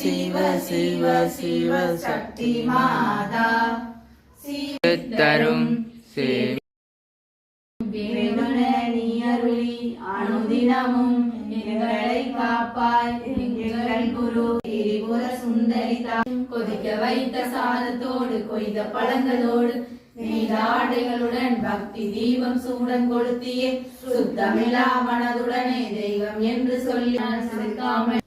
சிவ சிவ சிவ சக்தி மாதா. தரும் அருளி அனுதினமும் எங்களை காப்பாய். எங்கள் குரு திரிபுர சுந்தரிதா கொதிக்க வைத்த சாதத்தோடு கொய்த பழங்களோடு நீதாடைகளுடன் பக்தி தீபம் சூடன் கொளுத்தியே. சுத்தமிழா மனதுடனே தெய்வம் என்று சொல்லி சிரிக்காமல்